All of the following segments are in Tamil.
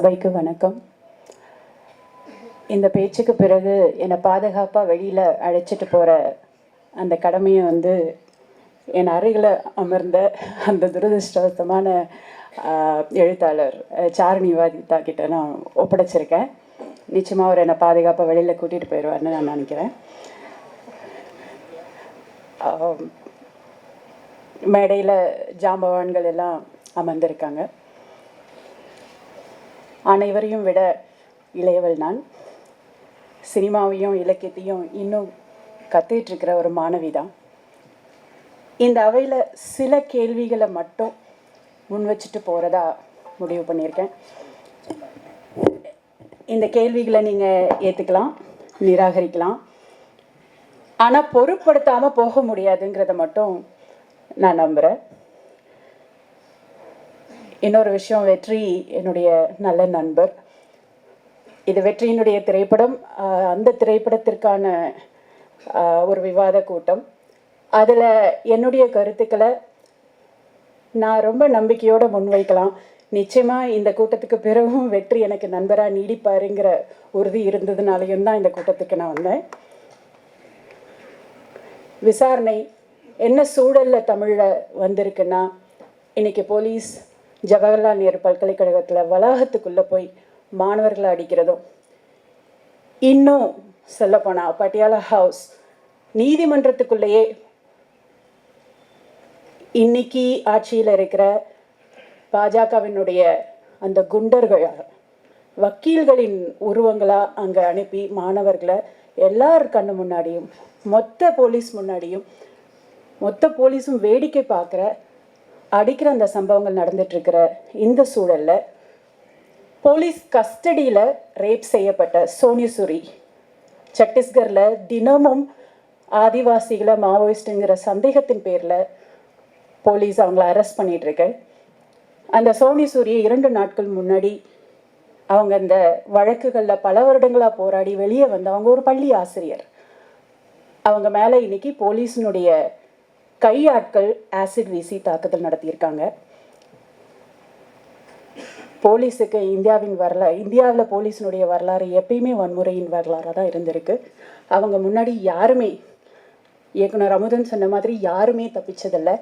சபைக்கு வணக்கம். இந்த பேச்சுக்கு பிறகு என்னை பாதுகாப்பாக வெளியில் அழைச்சிட்டு போகிற அந்த கடமையை வந்து என் அருகில் அமர்ந்த அந்த துரதிருஷ்டவசமான எழுத்தாளர் சாரணிவாதிதா கிட்ட நான் ஒப்படைச்சிருக்கேன். நிச்சயமாக அவர் என்னை பாதுகாப்பாக வெளியில் கூட்டிகிட்டு போயிடுவார்னு நான் நினைக்கிறேன். மேடையில் ஜாம்பவான்கள் எல்லாம் அமர்ந்திருக்காங்க. அனைவரையும் விட இளையவள் நான். சினிமாவையும் இலக்கியத்தையும் இன்னும் கத்துக்கிட்டு ஒரு மாணவி தான் இந்த அவையில் சில கேள்விகளை மட்டும் முன் வச்சுட்டு போகிறதா முடிவு பண்ணியிருக்கேன். இந்த கேள்விகளை நீங்கள் ஏற்றுக்கலாம் நிராகரிக்கலாம். ஆனால் பொருட்படுத்தாமல் போக முடியாதுங்கிறத மட்டும் நான் நம்புகிறேன் இன்னொரு விஷயம் வெற்றி என்னுடைய நல்ல நண்பர். இது வெற்றியினுடைய திரைப்படம். அந்த திரைப்படத்திற்கான ஒரு விவாத கூட்டம். அதில் என்னுடைய கருத்துக்களை நான் ரொம்ப நம்பிக்கையோடு முன்வைக்கலாம். நிச்சயமாக இந்த கூட்டத்துக்கு பிறகும் வெற்றி எனக்கு நண்பராக நீடிப்பாருங்கிற உறுதி இருந்ததுனாலையும் தான் இந்த கூட்டத்துக்கு நான் வந்தேன். விசாரணை என்ன சூழலில் தமிழில் வந்திருக்குன்னா இன்றைக்கி போலீஸ் ஜவஹர்லால் நேரு பல்கலைக்கழகத்தில் வளாகத்துக்குள்ளே போய் மாணவர்களை அடிக்கிறதும். இன்னும் சொல்லப்போனால் பட்டியாலா ஹவுஸ் நீதிமன்றத்துக்குள்ளேயே இன்னைக்கு ஆட்சியில் இருக்கிற பாஜகவினுடைய அந்த குண்டர்கள் வக்கீல்களின் உருவங்களாக அங்கே அனுப்பி மாணவர்களை எல்லார் கண்ணு முன்னாடியும் மொத்த போலீஸ் முன்னாடியும் மொத்த போலீஸும் வேடிக்கை பார்க்குற அடிக்கிற அந்த சம்பவங்கள் நடந்துட்டுருக்கிற இந்த சூழலில் போலீஸ் கஸ்டடியில் ரேப் செய்யப்பட்ட சோனியசூரி சத்தீஸ்கரில் தினமும் ஆதிவாசிகளை மாவோயிஸ்ட்டுங்கிற சந்தேகத்தின் பேரில் போலீஸ் அவங்கள அரெஸ்ட் பண்ணிகிட்ருக்கு அந்த சோனிசூரியை இரண்டு நாட்கள் முன்னாடி அவங்க இந்த வழக்குகளில் பல வருடங்களாக போராடி வெளியே வந்து அவங்க ஒரு பள்ளி ஆசிரியர். அவங்க மேலே இன்னைக்கு போலீஸினுடைய கையாட்கள் ஆசிட் வீசி தாக்குதல் நடத்தியிருக்காங்க. போலீஸுக்கு இந்தியாவின் வரலாறு இந்தியாவில் போலீஸினுடைய வரலாறு எப்பயுமே வன்முறையின் வரலாறாக தான் இருந்திருக்கு. அவங்க முன்னாடி யாருமே இயக்குனர் அமுதன் சொன்ன மாதிரி யாருமே தப்பிச்சதில்லை.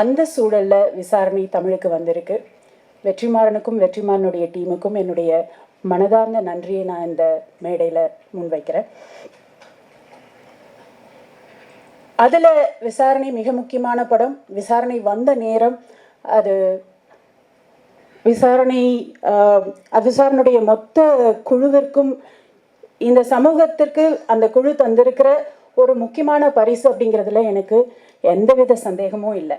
அந்த சூழலில் விசாரணை தமிழுக்கு வந்திருக்கு. வெற்றிமாறனுக்கும் வெற்றிமாறனுடைய டீமுக்கும் என்னுடைய மனதார்ந்த நன்றியை நான் இந்த மேடையில் முன்வைக்கிறேன். அதில் விசாரணை மிக முக்கியமான படம். விசாரணை வந்த நேரம் அது விசாரணை அது விசாரணையுடைய மொத்த குழுவிற்கும் இந்த சமூகத்திற்கு அந்த குழு தந்திருக்கிற ஒரு முக்கியமான பரிசு அப்படிங்கிறதுல எனக்கு எந்தவித சந்தேகமும் இல்லை.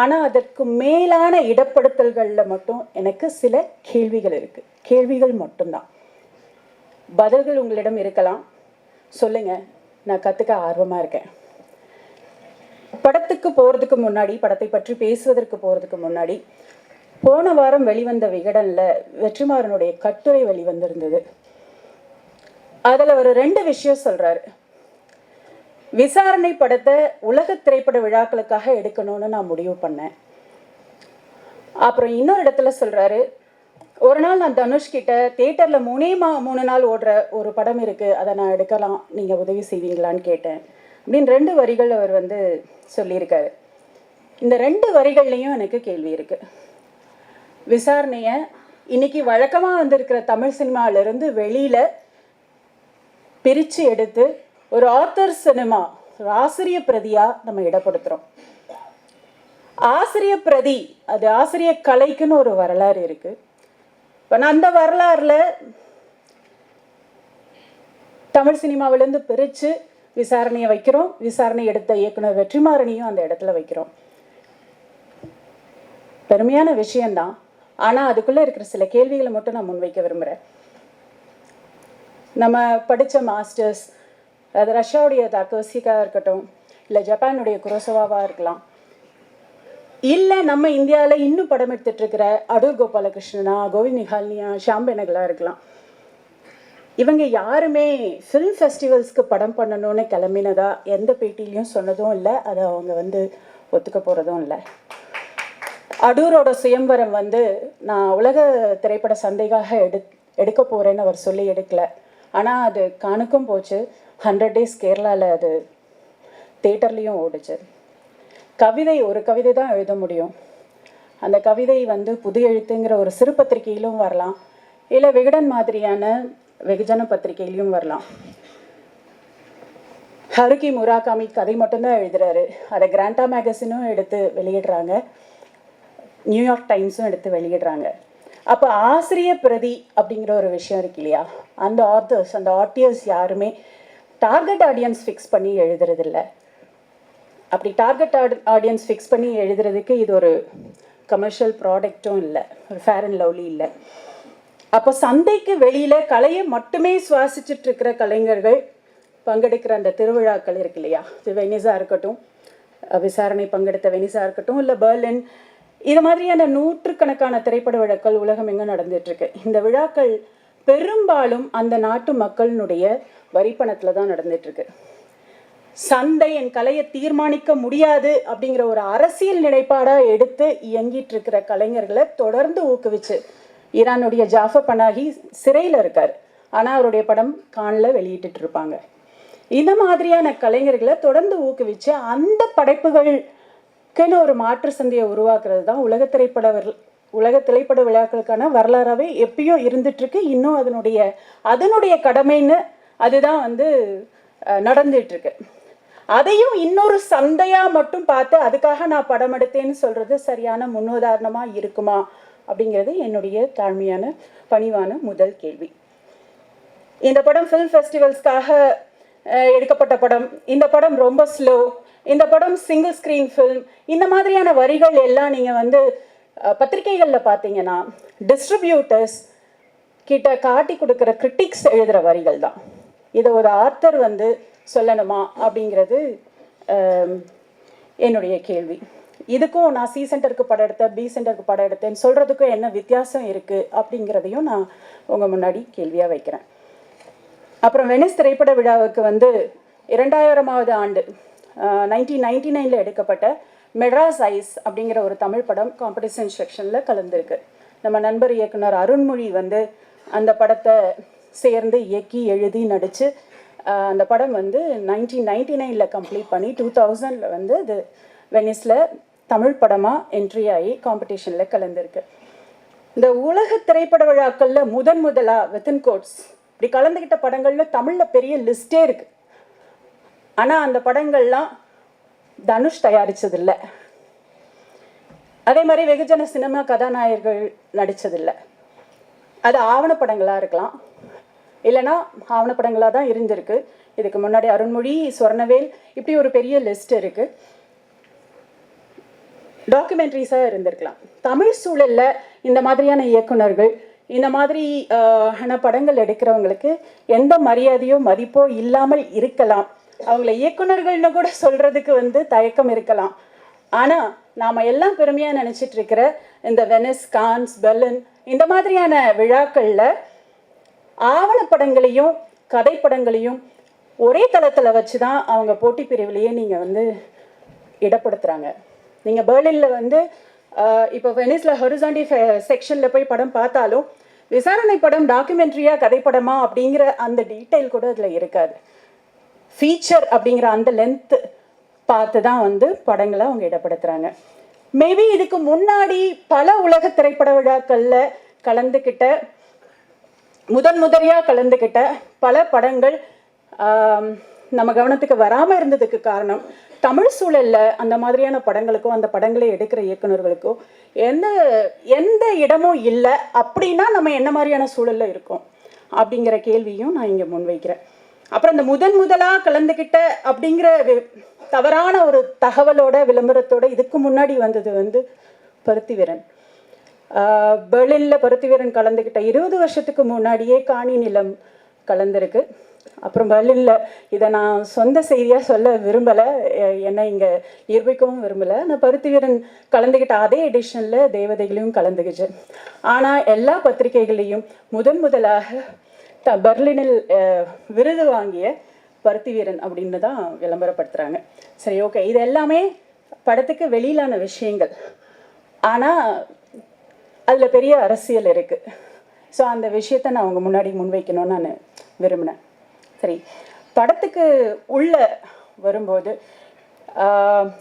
ஆனால் அதற்கு மேலான இடப்படுத்தல்களில் மட்டும் எனக்கு சில கேள்விகள் இருக்குது கேள்விகள் மட்டும்தான். பதில்கள் உங்களிடம் இருக்கலாம். சொல்லுங்கள் நான் கற்றுக்க ஆர்வமாக இருக்கேன். படத்துக்கு போகிறதுக்கு முன்னாடி படத்தை பற்றி பேசுவதற்கு போகிறதுக்கு முன்னாடி போன வாரம் வெளிவந்த விகடனில் வெற்றிமாறனுடைய கட்டுரை வெளிவந்திருந்தது. அதில் ஒரு ரெண்டு விஷயம் சொல்கிறாரு விசாரணை படத்தை உலக திரைப்பட விழாக்களுக்காக எடுக்கணும்னு நான் முடிவு பண்ணேன். அப்புறம் இன்னொரு இடத்துல சொல்கிறாரு ஒரு நாள் நான் தனுஷ் கிட்ட தேட்டரில் மூணே மா மூணு நாள் ஓடுற ஒரு படம் இருக்குது அதை நான் எடுக்கலாம். நீங்கள் உதவி செய்வீங்களான்னு கேட்டேன். அப்படின்னு ரெண்டு வரிகள் அவர் வந்து சொல்லியிருக்காரு. இந்த ரெண்டு வரிகள்லையும் எனக்கு கேள்வி இருக்குது விசாரணையை இன்னைக்கு வழக்கமாக வந்திருக்கிற தமிழ் சினிமாவிலிருந்து வெளியில் பிரித்து எடுத்து ஒரு ஆத்தர் சினிமா ஒரு ஆசிரிய பிரதியாக நம்ம இடப்படுத்துகிறோம் ஆசிரிய பிரதி அது ஆசிரிய கலைக்குன்னு ஒரு வரலாறு இருக்குது இப்போ நான் அந்த வரலாறில் தமிழ் சினிமாவிலேருந்து பிரித்து விசாரணையை வைக்கிறோம். விசாரணை எடுத்த இயக்குனர் வெற்றிமாறனையும் அந்த இடத்துல வைக்கிறோம். பெருமையான விஷயம்தான். ஆனால் அதுக்குள்ளே இருக்கிற சில கேள்விகளை மட்டும் நான் முன்வைக்க விரும்புகிறேன் நம்ம படித்த மாஸ்டர்ஸ் அது ரஷ்யாவுடைய தக்கோசிக்காக இருக்கட்டும் இல்லை ஜப்பானுடைய குரோசவாவாக இருக்கலாம். இல்லை நம்ம இந்தியாவில் இன்னும் படம் எடுத்துட்டு இருக்கிற அடூர் கோபாலகிருஷ்ணனா கோவிந்த் நிகாலினியா ஷாம்பேனகலா இருக்கலாம். இவங்க யாருமே ஃபிலிம் ஃபெஸ்டிவல்ஸ்க்கு படம் பண்ணணும்னு கிளம்பினதா எந்த பேட்டிலையும் சொன்னதும் இல்லை அதை அவங்க வந்து ஒத்துக்க போகிறதும் இல்லை. அடூரோட சுயம்பரம் வந்து நான் உலக திரைப்பட சந்தைக்காக எடு எடுக்க போகிறேன்னு அவர் சொல்லி எடுக்கல. ஆனால் அது கணக்கும் போச்சு. ஹண்ட்ரட் டேஸ் கேரளாவில் அது தேட்டர்லேயும் ஓடுச்சு. கவிதை ஒரு கவிதை தான் எழுத முடியும். அந்த கவிதை வந்து புது எழுத்துங்கிற ஒரு சிறு பத்திரிகையிலும் வரலாம். இல்லை விகடன் மாதிரியான வெகுஜன பத்திரிகையிலையும் வரலாம். ஹருகி முராகாமி கதை மட்டும்தான் எழுதுறாரு. அதை கிராண்டா மேகசினும் எடுத்து வெளியிடுறாங்க. நியூயார்க் டைம்ஸும் எடுத்து வெளியிடுறாங்க. அப்போ ஆசிரிய பிரதி அப்படிங்கிற ஒரு விஷயம் இருக்கு இல்லையா? அந்த ஆத்தர்ஸ் அந்த ஆர்டியர்ஸ் யாருமே டார்கெட் ஆடியன்ஸ் ஃபிக்ஸ் பண்ணி எழுதுறதில்லை. அப்படி டார்கெட் ஆடியன்ஸ் ஃபிக்ஸ் பண்ணி எழுதுறதுக்கு இது ஒரு கமர்ஷியல் ப்ராடக்ட்டும் இல்லை. ஒரு ஃபேர் அண்ட் லவ்லி இல்லை. அப்போ சந்தைக்கு வெளியில் கலையை மட்டுமே சுவாசிச்சுட்டு இருக்கிற கலைஞர்கள் பங்கெடுக்கிற அந்த திருவிழாக்கள் இருக்கு இல்லையா? இது வெனிஸா இருக்கட்டும் விசாரணை பங்கெடுத்த வெனிஸா இருக்கட்டும் இல்லை பெர்லின். இது மாதிரியான நூற்றுக்கணக்கான திரைப்பட விழாக்கள் உலகம் எங்கே நடந்துட்டுருக்கு இந்த விழாக்கள் பெரும்பாலும் அந்த நாட்டு மக்களினுடைய வரிப்பணத்தில் தான் நடந்துட்டுருக்கு சந்தை என் கலையை தீர்மானிக்க முடியாது அப்படிங்கிற ஒரு அரசியல் நிலைப்பாடாக எடுத்து இயங்கிட்டு இருக்கிற கலைஞர்களை தொடர்ந்து ஊக்குவிச்சு ஈரானுடைய ஜாஃபர் பனாகி சிறையில் இருக்கார். ஆனால் அவருடைய படம் காணில் வெளியிட்டு இருப்பாங்க இந்த மாதிரியான கலைஞர்களை தொடர்ந்து ஊக்குவிச்சு அந்த படைப்புகளுக்குன்னு ஒரு மாற்று சந்தையை உருவாக்குறது தான் உலக திரைப்பட உலக திரைப்பட விழாக்களுக்கான வரலாறாகவே எப்பயும் இருந்துட்டுருக்கு. இன்னும் அதனுடைய அதனுடைய கடமைன்னு அதுதான் வந்து நடந்துட்டுருக்கு. அதையும் இன்னொரு சந்தையா மட்டும் பார்த்து அதுக்காக நான் படம் எடுத்தேன்னு சொல்றது சரியான முன்னுதாரணமா இருக்குமா அப்படிங்கிறது என்னுடைய தாழ்மையான பணிவான முதல் கேள்வி. இந்த படம் ஃபில்ம் ஃபெஸ்டிவல்ஸ்க்காக எடுக்கப்பட்ட படம். இந்த படம் ரொம்ப ஸ்லோ இந்த படம் சிங்கிள் ஸ்க்ரீன் ஃபில்ம் இந்த மாதிரியான வரிகள் எல்லாம் நீங்கள் வந்து பத்திரிகைகளில் பார்த்தீங்கன்னா டிஸ்ட்ரிபியூட்டர்ஸ் கிட்ட காட்டி கொடுக்குற கிரிட்டிக்ஸ் எழுதுகிற வரிகள் தான். இதை ஒரு ஆர்த்தர் வந்து சொல்லணுமா அப்படிங்கிறது என்னுடைய கேள்வி. இதுக்கும் நான் சி சென்டருக்கு படம் எடுத்தேன் பி சென்டருக்கு படம் எடுத்தேன்னு சொல்கிறதுக்கும் என்ன வித்தியாசம் இருக்குது அப்படிங்கிறதையும் நான் உங்கள் முன்னாடி கேள்வியாக வைக்கிறேன். அப்புறம் வெனிஸ் திரைப்பட விழாவுக்கு வந்து இரண்டாயிரமாவது ஆண்டு நைன்டீன் நைன்டி நைனில் எடுக்கப்பட்ட மெட்ராஸ் ஐஸ் அப்படிங்கிற ஒரு தமிழ் படம் காம்படிஷன் செக்ஷனில் கலந்துருக்கு. நம்ம நண்பர் இயக்குனர் அருண்மொழி வந்து அந்த படத்தை சேர்ந்து இயக்கி எழுதி நடித்து அந்த படம் வந்து நைன்டீன் நைன்டி நைனில் கம்ப்ளீட் பண்ணி டூ தௌசண்டில் வந்து அது வெனிஸில் தமிழ் படமாக என்ட்ரி ஆகி காம்படிஷனில் கலந்துருக்கு. இந்த உலக திரைப்பட விழாக்களில் முதன் முதலாக வித்தின் கோட்ஸ் இப்படி கலந்துக்கிட்ட படங்களில் தமிழில் பெரிய லிஸ்டே இருக்குது ஆனால் அந்த படங்கள்லாம் தனுஷ் தயாரித்ததில்லை அதே மாதிரி வெகுஜன சினிமா கதாநாயகர்கள் நடித்ததில்லை அது ஆவணப்படங்களாக இருக்கலாம். இல்லைன்னா ஆவணப்படங்களாக தான் இருந்திருக்கு. இதுக்கு முன்னாடி அருண்மொழி சொர்ணவேல் இப்படி ஒரு பெரிய லிஸ்ட் இருக்கு. டாக்குமெண்ட்ரிஸாக இருந்திருக்கலாம். தமிழ் சூழல்ல இந்த மாதிரியான இயக்குனர்கள் இந்த மாதிரி ஆன படங்கள் எடுக்கிறவங்களுக்கு எந்த மரியாதையோ மதிப்போ இல்லாமல் இருக்கலாம். அவங்கள இயக்குநர்கள்னு கூட சொல்றதுக்கு வந்து தயக்கம் இருக்கலாம். ஆனா நாம எல்லாம் பெருமையாக நினைச்சிட்டு இருக்கிற இந்த வெனிஸ் கான்ஸ் பெர்லின் இந்த மாதிரியான விழாக்கள்ல ஆவணப்படங்களையும் கதைப்படங்களையும் ஒரே தளத்தில் வச்சு தான் அவங்க போட்டி பிரிவிலேயே நீங்கள் வந்து இடப்படுத்துறாங்க. நீங்கள் பெர்லின்ல வந்து இப்போ வெனிஸில் ஹொரிசாண்டி செக்ஷனில் போய் படம் பார்த்தாலும் விசாரணை படம் டாக்குமெண்ட்ரியா கதைப்படமா அப்படிங்கிற அந்த டீட்டெயில் கூட அதில் இருக்காது. ஃபீச்சர் அப்படிங்கிற அந்த லென்த் பார்த்து தான் வந்து படங்களை அவங்க இடப்படுத்துகிறாங்க மேபி இதுக்கு முன்னாடி பல உலக திரைப்பட விழாக்களில் கலந்துக்கிட்ட முதன் முதலியாக கலந்துக்கிட்ட பல படங்கள் நம்ம கவனத்துக்கு வராமல் இருந்ததுக்கு காரணம் தமிழ் சூழலில் அந்த மாதிரியான படங்களுக்கும் அந்த படங்களை எடுக்கிற இயக்குநர்களுக்கும் எந்த எந்த இடமும் இல்லை அப்படின்னா நம்ம என்ன மாதிரியான சூழலில் இருக்கோம்? அப்படிங்கிற கேள்வியும் நான் இங்கே முன்வைக்கிறேன். அப்புறம் இந்த முதன் முதலாக கலந்துக்கிட்ட அப்படிங்கிற தவறான ஒரு தகவலோட விளம்பரத்தோட இதுக்கு முன்னாடி வந்தது வந்து பருத்திவிரன். பெர்லின்ல பருத்தி வீரன் கலந்துக்கிட்ட இருபது வருஷத்துக்கு முன்னாடியே காணி நிலம் கலந்துருக்கு. அப்புறம் பெர்லின்ல இதை நான் சொந்த செய்தியாக சொல்ல விரும்பலை. என்னை இங்கே நிரூபிக்கவும் விரும்பலை. நான் பருத்தி வீரன் கலந்துக்கிட்ட அதே எடிஷனில் தேவதைகளையும் கலந்துக்கிச்சு ஆனால் எல்லா பத்திரிகைகளையும் முதன் முதலாக த பெர்லினில் விருது வாங்கிய பருத்தி வீரன் அப்படின்னு தான் விளம்பரப்படுத்துகிறாங்க சரி ஓகே. இது எல்லாமே படத்துக்கு வெளியிலான விஷயங்கள். ஆனால் அதில் பெரிய அரசியல் இருக்குது ஸோ அந்த விஷயத்தை நான் அவங்க முன்னாடி முன்வைக்கணும்னு நான் விரும்பினேன் சரி. படத்துக்கு உள்ள வரும்போது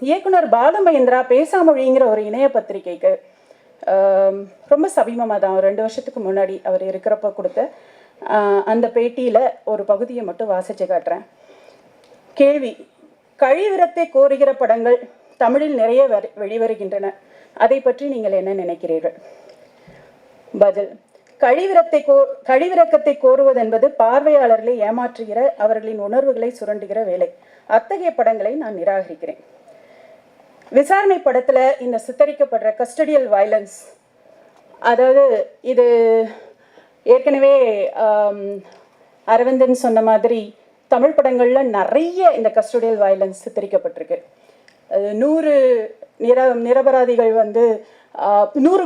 இயக்குனர் பாலுமகேந்திரா பேசாமொழிங்கிற ஒரு இணைய பத்திரிகைக்கு ரொம்ப சமீபமாக தான் ரெண்டு வருஷத்துக்கு முன்னாடி அவர் இருக்கிறப்ப கொடுத்த அந்த பேட்டியில் ஒரு பகுதியை மட்டும் வாசித்து காட்டுறேன். கேள்வி கழிவிரத்தை கோருகிற படங்கள் தமிழில் நிறைய வெளிவருகின்றன. அதை பற்றி நீங்கள் என்ன நினைக்கிறீர்கள்? பதில். கழிவிரத்தை கோ கழிவிறக்கத்தை கோருவதென்பது பார்வையாளர்களை ஏமாற்றுகிற அவர்களின் உணர்வுகளை சுரண்டுகிற வேலை. அத்தகைய படங்களை நான் நிராகரிக்கிறேன். விசாரணை படத்தில் இந்த சித்தரிக்கப்படுற கஸ்டடியல் வயலன்ஸ் அதாவது இது ஏற்கனவே அரவிந்தன் சொன்ன மாதிரி தமிழ் படங்களில் நிறைய இந்த கஸ்டடியல் வயலன்ஸ் சித்தரிக்கப்பட்டிருக்கு. நூறு நிர நிரபராதிகள் வந்து நூறு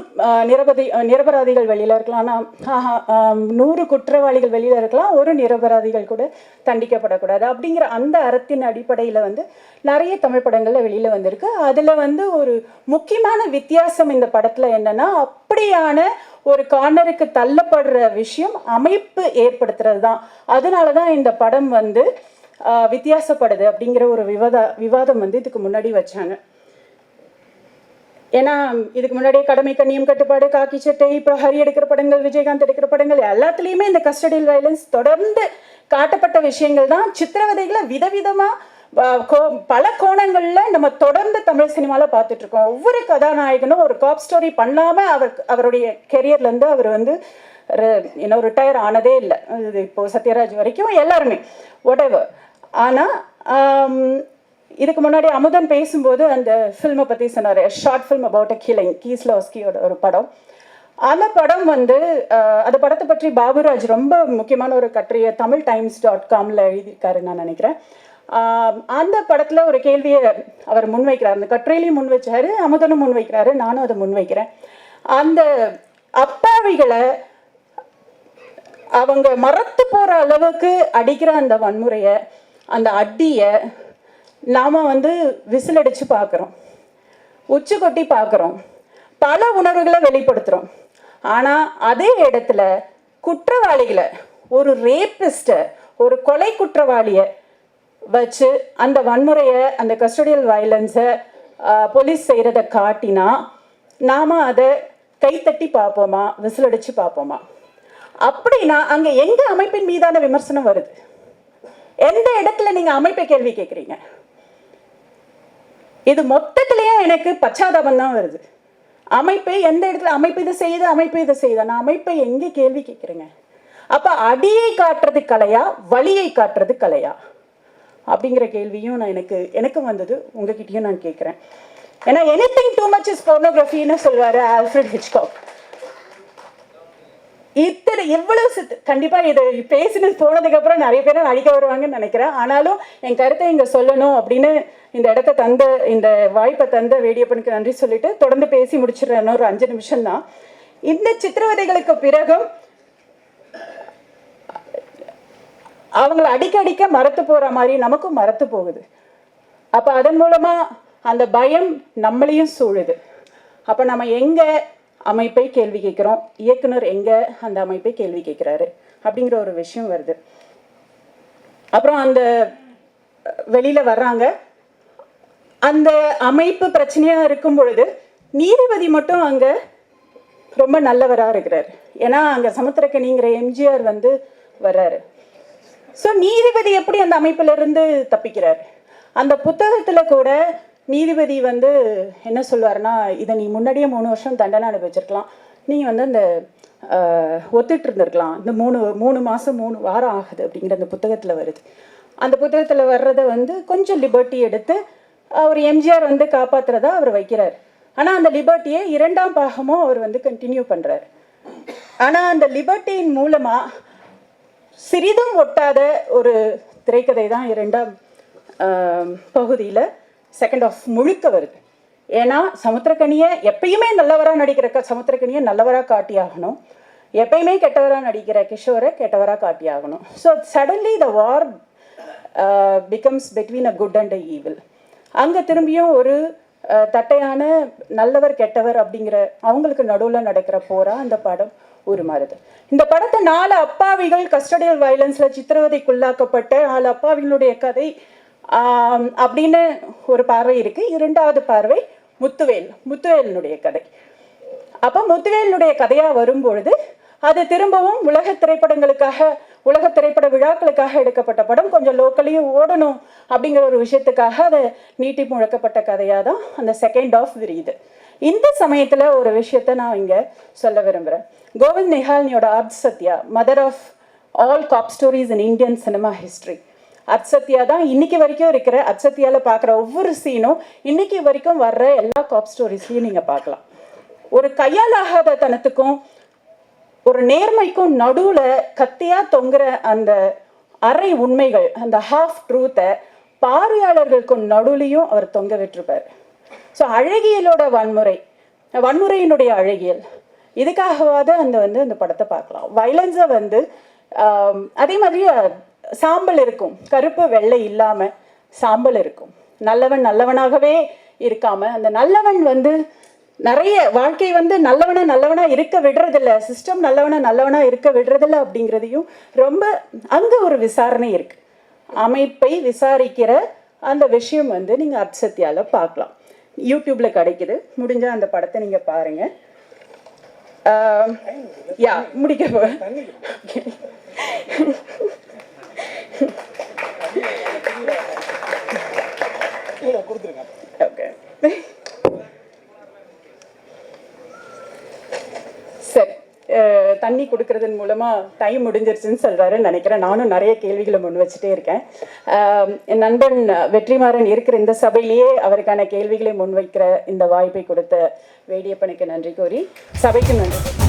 நிரபதி நிரபராதிகள் வெளியில் இருக்கலாம். ஆனால் நூறு குற்றவாளிகள் வெளியில் இருக்கலாம். ஒரு நிரபராதிகள் கூட தண்டிக்கப்படக்கூடாது. அப்படிங்கிற அந்த அறத்தின் அடிப்படையில் வந்து நிறைய தமிழ் படங்களில் வெளியில் வந்திருக்கு. அதில் வந்து ஒரு முக்கியமான வித்தியாசம் இந்த படத்தில் என்னென்னா அப்படியான ஒரு கார்னருக்கு தள்ளப்படுற விஷயம் அமைப்பு ஏற்படுத்துறது தான் அதனால தான் இந்த படம் வந்து வித்தியாசப்படுது அப்படிங்கிற ஒரு விவாத விவாதம் வந்து இதுக்கு முன்னாடி வச்சாங்க. ஏன்னா இதுக்கு முன்னாடியே கடமை கண்ணியம் கட்டுப்பாடு காக்கி சட்டை இப்போ ஹரி எடுக்கிற படங்கள் விஜயகாந்த் எடுக்கிற படங்கள் எல்லாத்துலேயுமே இந்த கஸ்டடியல் வயலன்ஸ் தொடர்ந்து காட்டப்பட்ட விஷயங்கள் தான். சித்திரவதைகளை விதவிதமாக பல கோணங்களில் நம்ம தொடர்ந்து தமிழ் சினிமாவில் பார்த்துட்டு இருக்கோம் ஒவ்வொரு கதாநாயகனும் ஒரு காப் ஸ்டோரி பண்ணாமல் அவர் அவருடைய கெரியர்லேருந்து அவர் வந்து இன்னும் ரிட்டையர் ஆனதே இல்லை. இது இப்போ சத்யராஜ் வரைக்கும் எல்லாருமே ஒடவர் ஆனால் இதுக்கு முன்னாடி அமுதன் பேசும்போது அந்த ஃபில்மை பற்றி சொன்னார். Short film about a killing கீஸ்லோஸ்கியோட ஒரு படம். அந்த படம் வந்து அந்த படத்தை பற்றி பாபுராஜ் ரொம்ப முக்கியமான ஒரு கட்டுரையை தமிழ் டைம்ஸ் டாட் காமில் எழுதியிருக்காரு நான் நினைக்கிறேன். அந்த படத்தில் ஒரு கேள்வியை அவர் முன்வைக்கிறார். அந்த கட்டுரையிலையும் முன் வச்சாரு அமுதனும் முன் வைக்கிறாரு நானும் அதை முன்வைக்கிறேன். அந்த அப்பாவிகளை அவங்க மறத்து போகிற அளவுக்கு அடிக்கிற அந்த வன்முறையை அந்த அடியை நாம் வந்து விசிலடிச்சு பார்க்குறோம். உச்சி கொட்டி பார்க்குறோம். பல உணர்வுகளை வெளிப்படுத்துகிறோம் ஆனால் அதே இடத்துல குற்றவாளிகளை ஒரு ரேப்பிஸ்ட்டை ஒரு கொலை குற்றவாளியை வச்சு அந்த வன்முறையை அந்த கஸ்டடியல் வயலன்ஸை போலீஸ் செய்கிறத காட்டினா நாம் அதை கைத்தட்டி பார்ப்போமா? விசிலடிச்சு பார்ப்போமா? அப்படின்னா அங்கே எங்கள் அமைப்பின் மீதான விமர்சனம் வருது? எந்த இடத்துல நீங்கள் அமைப்பை கேள்வி கேட்குறீங்க இது மொத்தத்திலேயே எனக்கு பச்சாதாபம் தான் வருது. அமைப்பை எந்த இடத்துல அமைப்பு இதை செய்யுது அமைப்பு இதை செய்யுது. நான் அமைப்பை எங்கே கேள்வி கேட்குறேங்க? அப்போ அடியை காட்டுறது கலையா வலியை காட்டுறது கலையா? அப்படிங்கிற கேள்வியும் நான் எனக்கு எனக்கும் வந்தது. உங்ககிட்டயும் நான் கேட்குறேன். ஏன்னா எனிதிங் டூ மச் இஸ் போர்னோகிராஃபின்னு சொல்வாரு ஆல்ஃபிரட் ஹிச்காக் இத்தனை எவ்வளவு சித்து கண்டிப்பாக இது பேசினது போனதுக்கப்புறம் நிறைய பேர் நடிக்க வருவாங்கன்னு நினைக்கிறேன். ஆனாலும் என் கருத்தை இங்கே சொல்லணும் அப்படின்னு இந்த இடத்த தந்த இந்த வாய்ப்பை தந்த வேடியப்பனுக்கு நன்றி சொல்லிட்டு தொடர்ந்து பேசி முடிச்சிடுறேன். ஒரு அஞ்சு நிமிஷம் தான் இந்த சித்திரவதைகளுக்கு பிறகும் அவங்கள அடிக்க அடிக்க மறத்து போகிற மாதிரி நமக்கும் மறத்து போகுது. அப்போ அதன் மூலமாக அந்த பயம் நம்மளையும் சூழுது. அப்போ நம்ம எங்கே அமைப்பை கேள்வி கேட்குறோம். இயக்குனர் எங்கே? அந்த அமைப்பை கேள்வி கேட்குறாரு. அப்படிங்கிற ஒரு விஷயம் வருது. அப்புறம் அந்த வெளியில் வர்றாங்க. அந்த அமைப்பு பிரச்சனையாக இருக்கும் பொழுது நீதிபதி மட்டும் அங்கே ரொம்ப நல்லவராக இருக்கிறார். ஏன்னா அங்கே சமுத்திரக்கணிங்கிற எம்ஜிஆர் வந்து வர்றாரு. ஸோ நீதிபதி எப்படி அந்த அமைப்பிலிருந்து தப்பிக்கிறார்? அந்த புத்தகத்தில் கூட நீதிபதி வந்து என்ன சொல்லுவார்னா இதை நீ முன்னாடியே மூணு வருஷம் தண்டனை அனுபவிச்சிருக்கலாம். நீ வந்து அந்த ஒத்துட்டு இருந்திருக்கலாம் இந்த மூணு மூணு மாதம் மூணு வாரம் ஆகுது அப்படிங்கிற அந்த புத்தகத்தில் வருது. அந்த புத்தகத்தில் வர்றதை வந்து கொஞ்சம் லிபர்ட்டி எடுத்து அவர் எம்ஜிஆர் வந்து காப்பாற்றுறதா அவர் வைக்கிறார். ஆனால் அந்த லிபர்ட்டியை இரண்டாம் பாகமும் அவர் வந்து கண்டினியூ பண்ணுறார் ஆனால் அந்த லிபர்ட்டியின் மூலமாக சிறிதும் ஒட்டாத ஒரு திரைக்கதை தான் இரண்டாம் பகுதியில் செகண்ட் ஆஃப் முழுக்க வருது. ஏன்னா சமுத்திரக்கனியை எப்பயுமே நல்லவராக நடிக்கிற க சமுத்திரக்கனியை நல்லவராக காட்டி ஆகணும் எப்பயுமே கெட்டவராக நடிக்கிற கிஷோரை கெட்டவராக காட்டியாகணும். So suddenly the war becomes between a good and a evil அங்கே திரும்பியும் ஒரு uh, தட்டையான நல்லவர் கெட்டவர் அப்படிங்கிற அவங்களுக்கு நடுவில் நடக்கிற போரா அந்த படம் உருமாறுது. இந்த படத்தை நாலு அப்பாவிகள் கஸ்டடியல் வயலன்ஸில் சித்திரவதைக்குள்ளாக்கப்பட்ட நாலு அப்பாவிகளுடைய கதை அப்படின்னு ஒரு பார்வை இருக்கு. இரண்டாவது பார்வை முத்துவேல் முத்துவேலினுடைய கதை. அப்போ முத்துவேலினுடைய கதையா வரும்பொழுது அது திரும்பவும் உலக திரைப்படங்களுக்காக உலக திரைப்பட விழாக்களுக்காக எடுக்கப்பட்ட படம். கொஞ்சம் லோக்கலையும் ஓடணும் அப்படிங்கிற ஒரு விஷயத்துக்காக அதை நீட்டி முழக்கப்பட்ட கதையாக தான் அந்த செகண்ட் ஆஃப் விரியுது. இந்த சமயத்தில் ஒரு விஷயத்த நான் இங்கே சொல்ல விரும்புகிறேன் Govind நிஹால்னியோட Ardh Satya mother of all cop stories in Indian cinema history Ardhsatya தான் இன்னைக்கு வரைக்கும் இருக்கிற அத்சத்யால பார்க்குற ஒவ்வொரு சீனும் இன்னைக்கு வரைக்கும் வர்ற எல்லா காப் ஸ்டோரிஸ்லையும் நீங்கள் பார்க்கலாம். ஒரு கையாலாகாத தனத்துக்கும் ஒரு நேர்மைக்கும் நடுவில் கத்தியாக தொங்குற அந்த அரை உண்மைகள் அந்த ஹாஃப் ட்ரூத்தை பார்வையாளர்களுக்கும் நடுவுலையும் அவர் தொங்க விட்டுருப்பார். ஸோ அழகியலோட வன்முறை வன்முறையினுடைய அழகியல். இதுக்காகவாவது அந்த வந்து அந்த படத்தை பார்க்கலாம். வயலன்ஸை வந்து அதே மாதிரி சாம்பல் இருக்கும். கருப்பு வெள்ளை இல்லாமல் சாம்பல் இருக்கும். நல்லவன் நல்லவனாகவே இருக்காம அந்த நல்லவன் வந்து நிறைய வாழ்க்கை வந்து நல்லவனா நல்லவனா இருக்க விடுறதில்ல. சிஸ்டம் நல்லவனா நல்லவனா இருக்க விடுறதில்ல அப்படிங்கிறதையும் ரொம்ப அங்க ஒரு விசாரணை இருக்கு. அமைப்பை விசாரிக்கிற அந்த விஷயம் வந்து நீங்க அப்சத்தியால பார்க்கலாம். யூடியூப்ல கிடைக்குது. முடிஞ்சா அந்த படத்தை நீங்க பாருங்க. ஆஹ், யா முடிக்க போ ஓகே சரி அஹ், தண்ணி கொடுக்கறதன் மூலமாக டைம் முடிஞ்சிருச்சுன்னு சொல்கிறாருன்னு நினைக்கிறேன். நானும் நிறைய கேள்விகளை முன் வச்சுட்டே இருக்கேன். என் நண்பன் வெற்றிமாறன் இருக்கிற இந்த சபையிலேயே அவருக்கான கேள்விகளை முன்வைக்கிற இந்த வாய்ப்பை கொடுத்த வேடியப்பனுக்கு நன்றி கூறி சபைக்கு நன்றி.